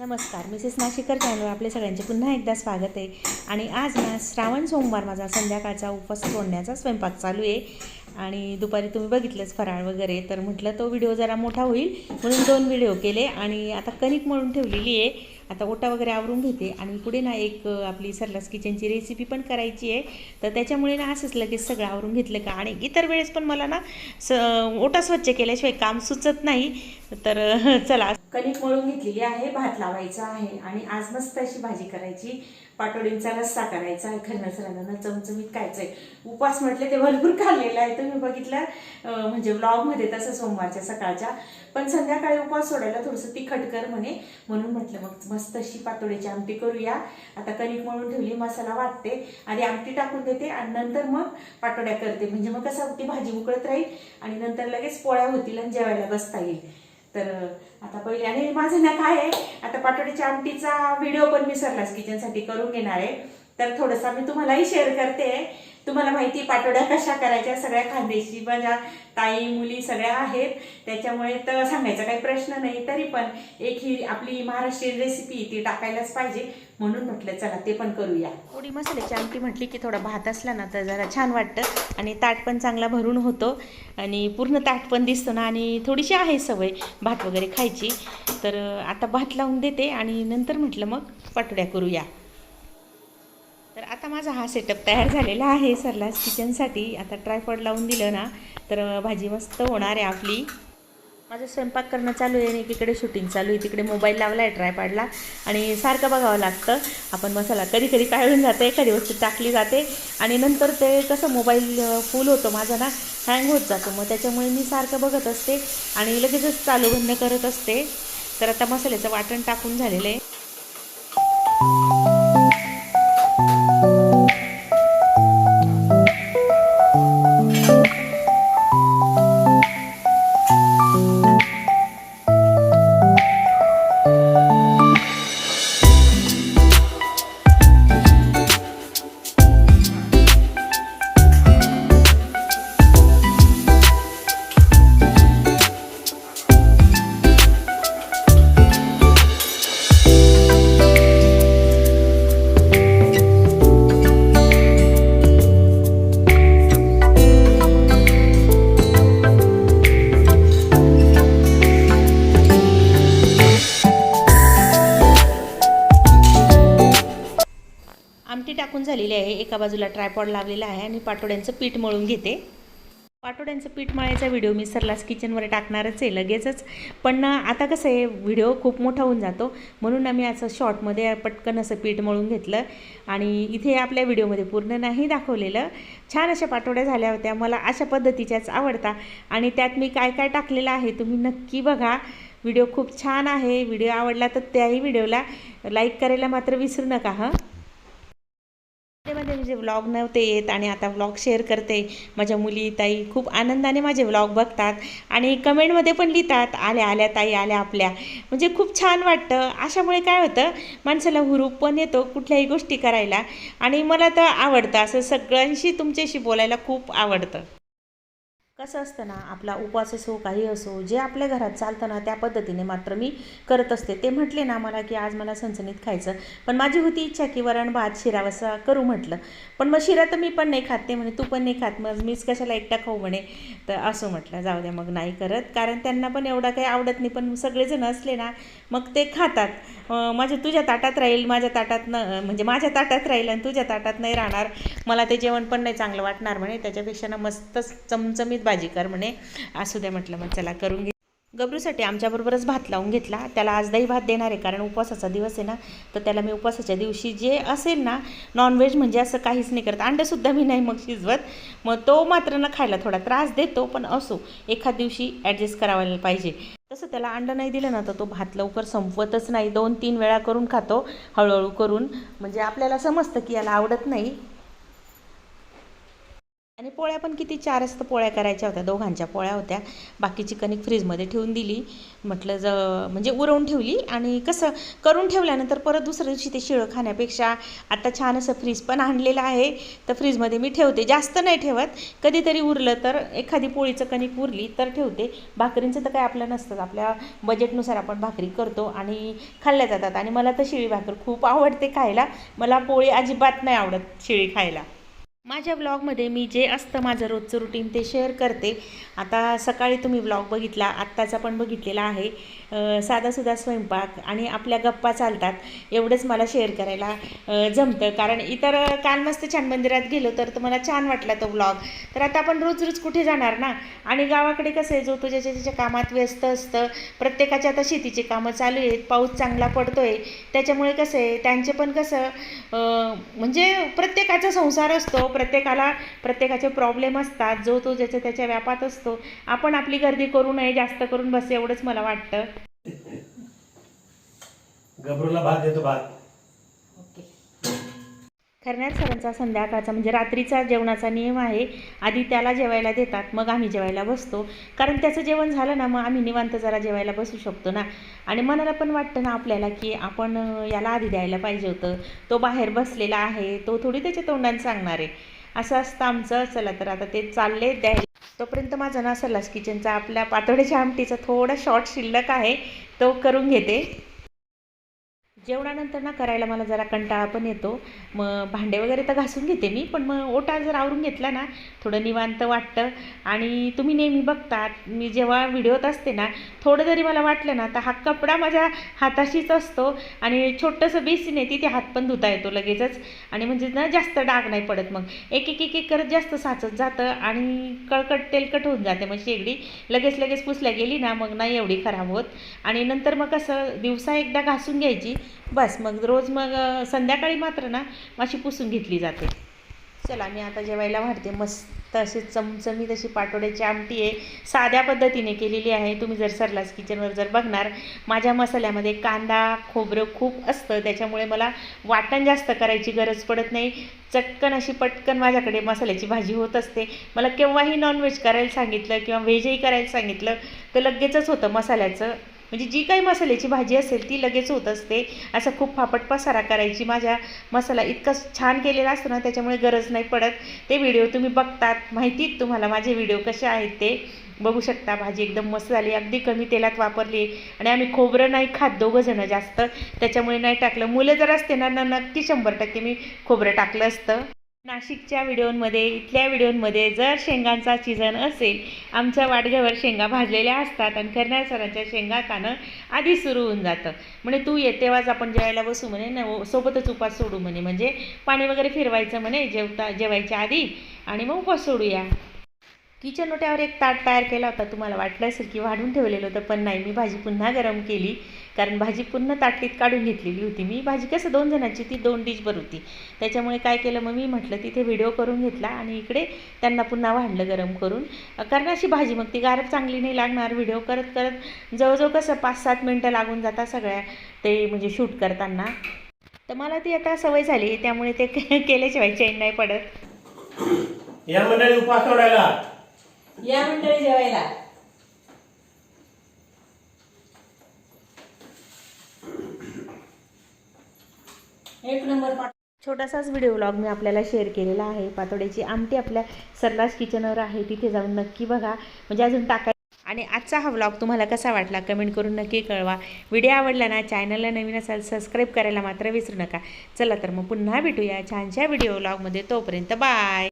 नमस्कार मिसेस नाशिकर चॅनलवर आपले सगळ्यांचे पुन्हा एकदा स्वागत आहे. आणि आज ना श्रावण सोमवार माझा संध्याकाळचा उपवास सोडण्याचा स्वयंपाक चालू आहे. आणि दुपारी तुम्ही बघितलंच फराळ वगैरे तर म्हटलं तो व्हिडिओ जरा मोठा होईल म्हणून दोन व्हिडिओ केले. आणि आता कणिक मळून ठेवलेली आहे. आता ओटा वगैरे आवरून घेते. आणि पुढे ना एक आपली सरलास किचनची रेसिपी पण करायची आहे. तर त्याच्यामुळे ना असंच लगेच सगळं आवरून घेतलं का? आणि इतर वेळेस पण मला ना स ओटा स्वच्छ केल्याशिवाय काम सुचत नाही. तर चला कणिक मळून घेतलेली आहे भात लावायचा आहे आणि आज मस्त अशी भाजी करायची. पाटोडींचा रस्सा करायचा आहे खरं चमचमीत खायचं आहे उपवास म्हटले ते भरपूर खाल्लेला आहे. तुम्ही बघितलं म्हणजे ब्लॉगमध्ये तसं सोमवारच्या सकाळच्या. पण संध्याकाळी उपवास सोडायला थोडंसं तिखट कर म्हणे. म्हणून म्हटलं मग मस्त अशी पातोड्याची आमटी करूया. आता कणिक मळून ठेवली मसाला वाटते. आधी आमटी टाकून देते आणि नंतर मग पाटोड्या करते. म्हणजे मग कसं ती भाजी उकळत राहील आणि नंतर लगेच पोळ्या होतील आणि जेवायला बसता येईल. तर आता पहिले आणि माझं ना काय आहे आता पाटोडीच्या आमटीचा व्हिडिओ पण मी सरलास किचनसाठी करून घेणार आहे. तर थोडंसं मी तुम्हालाही शेअर करते. तुम्हाला माहिती पाटोड्या कशा करायच्या सगळ्या खानदेशी माझ्या ताई मुली सगळ्या आहेत. त्याच्यामुळे तर सांगायचा काही प्रश्न नाही तरी पण एक ही आपली महाराष्ट्रीयन रेसिपी ती टाकायलाच पाहिजे. म्हणून म्हटलं चला ते पण करूया. थोडी मसाल्याची आमटी म्हटली की थोडा भात असला ना तर जरा छान वाटतं. आणि ताट पण चांगला भरून होतो. आणि पूर्ण ताट पण दिसतं ना आणि थोडीशी आहे सवय भात वगैरे खायची. तर आता भात लावून देते आणि नंतर म्हटलं मग पाटोड्या करूया. माझा हा सेटअप तयार झालेला आहे सरलास किचनसाठी आता ट्रायफॉड लावून दिलं ना तर भाजी मस्त होणार आहे आपली. माझं स्वयंपाक करणं चालू आहे आणि एकीकडे शूटिंग चालू आहे. तिकडे मोबाईल लावला आहे ट्रायपॅडला आणि सारखं बघावं लागतं. आपण मसाला कधी कधी काढून जाते एखादी वस्तू टाकली जाते. आणि नंतर ते कसं मोबाईल फुल होतो माझा ना हँग होत जातो. मग त्याच्यामुळे मी सारखं बघत असते आणि लगेचच चालू बंद करत असते. तर आता मसाल्याचं वाटण टाकून झालेलं आहे. आमटी टाकून झालेली आहे. एका बाजूला ट्रायपॉड लावलेला आहे आणि पाटोड्यांचं पीठ मळून घेते. पाटोड्यांचं पीठ मळायचा व्हिडिओ मी सरलास किचनवर टाकणारच आहे लगेचच. पण आता कसं आहे व्हिडिओ खूप मोठा होऊन जातो. म्हणून आम्ही असं शॉर्टमध्ये पटकन असं पीठ मळून घेतलं. आणि इथे आपल्या व्हिडिओमध्ये पूर्ण नाही दाखवलेलं. छान अशा पाटोड्या झाल्या होत्या. मला अशा पद्धतीच्याच आवडता. आणि त्यात मी काय काय टाकलेलं आहे तुम्ही नक्की बघा. व्हिडिओ खूप छान आहे. व्हिडिओ आवडला तर त्याही व्हिडिओला लाईक करायला मात्र विसरू नका हां. माझे म्हणजे व्लॉग नव्हते येत आणि आता व्लॉग शेअर करते. माझ्या मुली ताई खूप आनंदाने माझे व्लॉग बघतात आणि कमेंटमध्ये पण लिहितात आल्या आल्या ताई आल्या आपल्या. म्हणजे खूप छान वाटतं. अशामुळे काय होतं माणसाला हुरूप पण येतो कुठल्याही गोष्टी करायला आणि मला तर आवडतं. असं सगळ्यांशी तुमच्याशी बोलायला खूप आवडतं. कसं असतं ना आपला उपवास असो काही असो जे आपल्या घरात चालतं ना त्या पद्धतीने मात्र मी करत असते. ते म्हटले ना मला की आज मला सणसणीत खायचं. पण माझी होती इच्छा की वरण भात शिरा वसा करू म्हटलं. पण मग शिरा तर मी पण नाही खात ते म्हणे तू पण नाही खात मग मीच कशाला एकटा खाऊ म्हणे. तर असं म्हटलं जाऊ द्या मग नाही करत. कारण त्यांना पण एवढा काही आवडत नाही पण सगळेजण असले ना मग ते खातात. माझ्या तुझ्या ताटात राहील माझ्या ताटात न म्हणजे माझ्या ताटात राहील आणि तुझ्या ताटात नाही राहणार. मला ते जेवण पण नाही चांगलं वाटणार म्हणे. त्याच्यापेक्षा ना मस्त चमचमीत भाजी कर म्हणे. असू द्या म्हटलं मग चला करून घे. गबरूसाठी आमच्याबरोबरच भात लावून घेतला. त्याला आज दही भात देणार आहे कारण उपवासाचा दिवस आहे ना. तर त्याला मी उपवासाच्या दिवशी जे असेल ना नॉनव्हेज म्हणजे असं काहीच नाही करत. अंडंसुद्धा मी नाही मग शिजवत. मग तो मात्र ना खायला थोडा त्रास देतो पण असो एखाद दिवशी ॲडजस्ट करावायला पाहिजे. तसं त्याला अंडं नाही दिलं ना तर तो भात लवकर संपवतच नाही. दोन तीन वेळा करून खातो हळूहळू करून. म्हणजे आपल्याला समजतं की याला आवडत नाही. आणि पोळ्या पण किती चारच तर पोळ्या करायच्या होत्या दोघांच्या पोळ्या होत्या. बाकीची कणिक फ्रीजमध्ये ठेवून दिली. म्हटलं ज म्हणजे उरवून ठेवली आणि कसं करून ठेवल्यानंतर परत दुसऱ्या दिवशी ते शिळं खाण्यापेक्षा आता छान असं फ्रीज पण आणलेलं आहे. तर फ्रीजमध्ये मी ठेवते. जास्त नाही ठेवत. कधीतरी उरलं तर एखादी पोळीचं कणिक उरली तर ठेवते. भाकरींचं तर काय आपलं नसतंच. आपल्या बजेटनुसार आपण भाकरी करतो आणि खाल्ल्या जातात. आणि मला तर शिळी भाकर खूप आवडते खायला. मला पोळी अजिबात नाही आवडत शिळी खायला. माझ्या व्लॉगमध्ये मी जे असतं माझं रोजचं रुटीन ते शेअर करते. आता सकाळी तुम्ही व्लॉग बघितला आत्ताचा पण बघितलेला आहे. साधासुद्धा साधासुधा स्वयंपाक आणि आपल्या गप्पा चालतात. एवढंच मला शेअर करायला जमतं. कारण इतर काल मस्त छान मंदिरात गेलो तर मला छान वाटला तो व्लॉग तर आता आपण रोज रोज कुठे जाणार ना? आणि गावाकडे कसं आहे जो तो ज्याच्या त्याच्या कामात व्यस्त असतं प्रत्येकाच्या आता शेतीची कामं चालू आहेत पाऊस चांगला पडतो आहे त्याच्यामुळे कसं आहे त्यांचे पण कसं म्हणजे प्रत्येकाचा संसार असतो. प्रत्येकाला प्रत्येकाचे प्रॉब्लेम असतात जो तो ज्याच्या त्याच्या व्यापात असतो आपण आपली गर्दी करू नये जास्त करून बस एवढंच मला वाटतं. गबरूला भात देतो भात. खरण्यात सरांचा संध्याकाळचा म्हणजे रात्रीचा जेवणाचा नियम आहे. आधी त्याला जेवायला देतात मग आम्ही जेवायला बसतो. कारण त्याचं जेवण झालं ना मग आम्ही निवांत जरा जेवायला बसू शकतो ना. आणि मनाला पण वाटतं ना आपल्याला की आपण याला आधी द्यायला पाहिजे होतं. तो बाहेर बसलेला आहे तो थोडी त्याच्या तोंडाने सांगणार आहे. असं असतं आमचं चला तर आता ते चालले द्यायला. तोपर्यंत माझा ना सल्लास किचनचा आपल्या पातोड्याच्या आमटीचा थोडा शॉर्ट शिल्लक आहे तो करून घेते. जेवणानंतर ना करायला मला जरा कंटाळा पण येतो. मग भांडे वगैरे तर घासून घेते मी पण मग ओटा जर आवरून घेतला ना थोडं निवांत वाटतं. आणि तुम्ही नेहमी बघतात मी जेव्हा व्हिडिओत असते ना थोडं जरी मला वाटलं ना तर हा कपडा माझ्या हाताशीच असतो. आणि छोटंसं बेसिन आहे तिथे हात पण धुता येतो लगेचच. आणि म्हणजे ना जास्त डाग नाही पडत मग. एक एक एक एक करत जास्त साचत जातं आणि कळकट तेलकट होऊन जाते मग शेगडी. लगेच लगेच पुसल्या गेली ना मग नाही एवढी खराब होत. आणि नंतर मग कसं दिवसा एकदा घासून घ्यायची. बस मग रोज मग संध्याकाळी मात्र ना माशी पुसून घेतली जाते. चला मी आता जेवायला वाढते. मस्त अशी चमचमीत अशी पाटोड्याची आमटी आहे. साध्या पद्धतीने केलेली आहे. तुम्ही जर सरलास किचनवर जर बघणार माझ्या मसाल्यामध्ये कांदा खोबरं खूप असतं. त्याच्यामुळे मला वाटण जास्त करायची गरज पडत नाही. चटकन अशी पटकन माझ्याकडे मसाल्याची भाजी होत असते. मला केव्हाही नॉनव्हेज करायला सांगितलं किंवा व्हेजही करायला सांगितलं तर लगेचच होतं मसाल्याचं. म्हणजे जी काही मसाल्याची भाजी असेल ती लगेच होत असते. असं खूप फापट पसारा करायची. माझ्या मसाला इतका छान केलेला असतो ना त्याच्यामुळे गरज नाही पडत. ते व्हिडिओ तुम्ही बघतात. माहितीत तुम्हाला? माझे व्हिडिओ कसे आहेत ते? बघू शकता. भाजी एकदम मस्त झाली. अगदी कमी तेलात वापरली. आणि आम्ही खोबरं नाही खात दोघं जणं जास्त. त्याच्यामुळे नाही टाकलं. मुलं जर असते ना न नक्की शंभर टक्के मी खोबरं टाकलं असतं. नाशिकच्या व्हिडिओंमध्ये इथल्या व्हिडिओंमध्ये जर शेंगांचा सीझन असेल आमच्या वाडग्यावर शेंगा भाजलेल्या असतात आणि करण्या सरांच्या शेंगा खाणं आधी सुरू होऊन जातं. म्हणे तू ये तेव्हाच आपण जेवायला बसू म्हणे न सोबतच उपास सोडू म्हणे म्हणजे पाणी वगैरे फिरवायचं म्हणे जेवता जेवायच्या आधी आणि मग उपास सोडूया. किचन ओट्यावर एक ताट तयार केला होता. तुम्हाला वाटलं असेल की वाढून ठेवलेलं होतं पण नाही. मी भाजी पुन्हा गरम केली. कारण भाजी पुन्हा ताटलीत काढून घेतलेली होती मी. भाजी कसं दोन जणांची ती दोन डिशभर होती. त्याच्यामुळे काय केलं मग मी म्हटलं तिथे व्हिडिओ करून घेतला आणि इकडे त्यांना पुन्हा वाढलं गरम करून. कारण अशी भाजी मग ती गारप चांगली नाही लागणार. व्हिडिओ करत करत जवळजवळ कसं पाच सात मिनटं लागून जातात सगळ्या ते म्हणजे शूट करताना. तर मला ती आता सवय झाली त्यामुळे ते केल्याशिवाय चैन नाही पडत. या मंडळी उपास सोडायला. या मंडळी जेवायला. एक नंबर पाठ छोटासाच व्हिडिओ व्लॉग मी आपल्याला शेअर केलेला आहे. पातोड्याची आमटी आपल्या सरलास किचनवर आहे. तिथे जाऊन नक्की बघा. म्हणजे अजून टाकाय आणि आजचा हा व्लॉग तुम्हाला कसा वाटला कमेंट करून नक्की कळवा. व्हिडिओ आवडला ना चॅनलला नवीन असाल सबस्क्राईब करायला मात्र विसरू नका. चला तर मग पुन्हा भेटूया छानशा व्हिडिओ व्लॉगमध्ये तोपर्यंत बाय